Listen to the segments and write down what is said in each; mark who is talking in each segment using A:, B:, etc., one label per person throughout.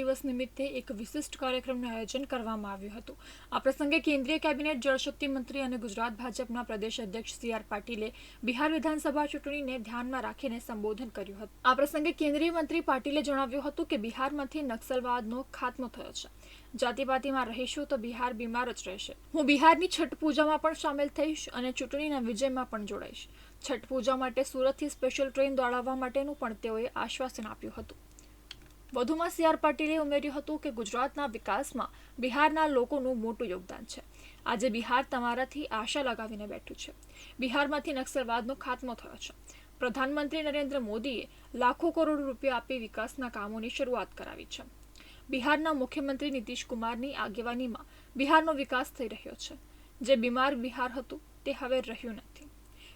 A: દિવસ નિમિત્તે એક વિશિષ્ટ કાર્યક્રમનું આયોજન કરવામાં આવ્યું હતું. આ પ્રસંગે કેન્દ્રીય કેબિનેટ જળશક્તિ મંત્રી અને ગુજરાત ભાજપના પ્રદેશ અધ્યક્ષ સી આર પાટીલે બિહાર વિધાનસભા ચૂંટણીને ધ્યાનમાં રાખીને સંબોધન કર્યું હતું. આ પ્રસંગે કેન્દ્રીય મંત્રી પાટીલે જણાવ્યું હતું કે બિહારમાંથી નક્સલવાદનો ખાત્મો થયો છે. જાતિપાતિમાં રહીશું તો બિહાર બીમાર જ રહેશે. હું બિહારની છઠ પૂજામાં પણ સામેલ થઈશ અને ચૂંટણીના વિજયમાં પણ જોડાઈશ. છઠ પૂજા માટે સુરતથી સ્પેશિયલ ટ્રેન દોડાવવા માટેનું પણ તેઓએ આશ્વાસન આપ્યું હતું. વધુમાં સી આર પાટીલે ઉમેર્યું હતું કે ગુજરાતના વિકાસમાં બિહારના લોકોનું મોટું યોગદાન છે. આજે બિહાર તમારાથી આશા લગાવીને બેઠું છે. બિહારમાંથી નક્સલવાદનો ખાત્મો થયો છે. પ્રધાનમંત્રી નરેન્દ્ર મોદીએ લાખો કરોડ રૂપિયા આપી વિકાસના કામોની શરૂઆત કરાવી છે. બિહારના મુખ્યમંત્રી નીતિશ કુમારની આગેવાનીમાં બિહારનો વિકાસ થઈ રહ્યો છે. જે બીમાર બિહાર હતું તે હવે રહ્યું નથી.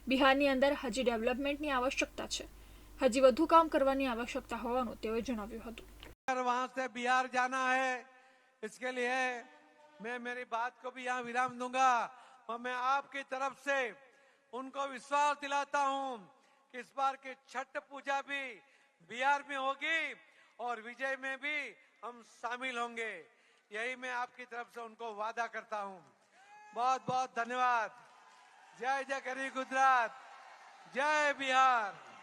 A: બિહારની અંદર હજી ડેવલપમેન્ટની આવશ્યકતા છે. હજી વધુ કામ કરવાની આવશ્યકતા હોવાનું તેઓએ જણાવ્યું હતું.
B: अगर वहाँ से बिहार जाना है, इसके लिए मैं मेरी बात को भी यहाँ विराम दूँगा। और मैं आपकी तरफ़ से उनको विश्वास दिलाता हूँ कि इस बार की छठ पूजा भी बिहार में होगी और विजय में भी हम शामिल होंगे। यही मैं आपकी तरफ़ से उनको वादा करता हूँ। बहुत बहुत धन्यवाद। जय जय गरी गुजरात। जय बिहार।